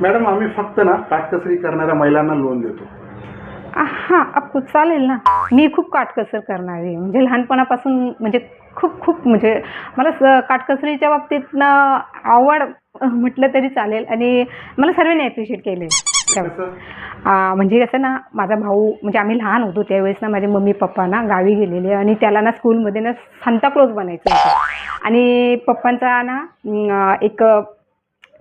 Madam आम्ही फक्त ना काटकसरी करणाऱ्या महिलांना लोन देतो. हां अप्पू चालेल ना. मी खूप काटकसर करणारी. म्हणजे लहानपणापासून म्हणजे खूप खूप म्हणजे मला स काटकसरीच्या बाबतीत ना आवड म्हटलं तरी चालेल आणि मला सर्वांनी ॲप्रिशिएट केले कसं? आ, म्हणजे कसं ना माझा भाऊ म्हणजे आम्ही लहान होतो त्यावेळेस ना माझे मम्मी पप्पा ना गावी गेलेले आणि त्याला ना स्कूलमध्ये ना सांताक्लॉज बनायचं होतं. आणि पप्पांचा ना अं, एक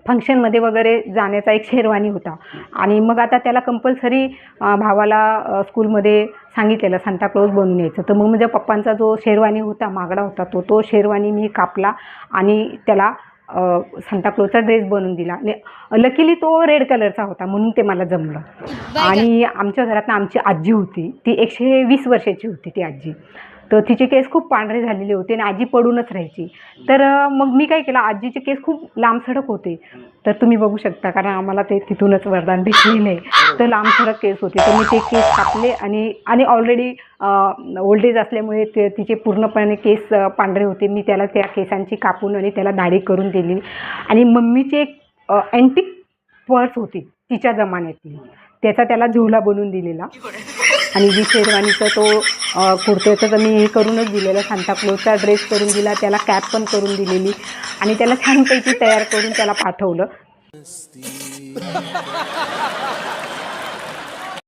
फंक्शनमध्ये वगैरे जाण्याचा एक शेरवानी होता. आणि मग आता त्याला कंपल्सरी भावाला स्कूलमध्ये सांगितलेलं सांताक्लॉज बनवून यायचं. तर मग माझ्या पप्पांचा जो शेरवानी होता मागडा होता तो तो शेरवानी मी कापला आणि त्याला सांताक्लॉजचा ड्रेस बनवून दिला. आणि लकीली तो रेड कलरचा होता म्हणून ते मला जमलं. आणि आमच्या घरात आमची आजी होती. ती एकशे वीस वर्षाची होती ती आजी. तर तिचे केस खूप पांढरे झालेले होते आणि आजी पडूनच राहायची. तर मग मी काय केलं आजीचे केस खूप लांबसडक होते. तर तुम्ही बघू शकता कारण आम्हाला ते तिथूनच वरदान भेटलेलं आहे. तर लांबसडक केस होते. तर मी ते केस कापले आणि आणि ऑलरेडी ओल्ड एज असल्यामुळे ते तिचे पूर्णपणे केस पांढरे होते. मी त्याला त्या केसांची कापून आणि त्याला दाढी करून दिली. आणि मम्मीची एक अँटिक पर्स होती तिच्या जमान्यातली. त्याचा त्याला झोला बनवून दिलेला. आणि जी शेरवानीचा तो कुर्त्याचं तर मी हे करूनच दिलेलं. सांताक्लोजचा ड्रेस करून दिला त्याला कॅप पण करून दिलेली. आणि त्याला छानपैकी तयार करून त्याला पाठवलं.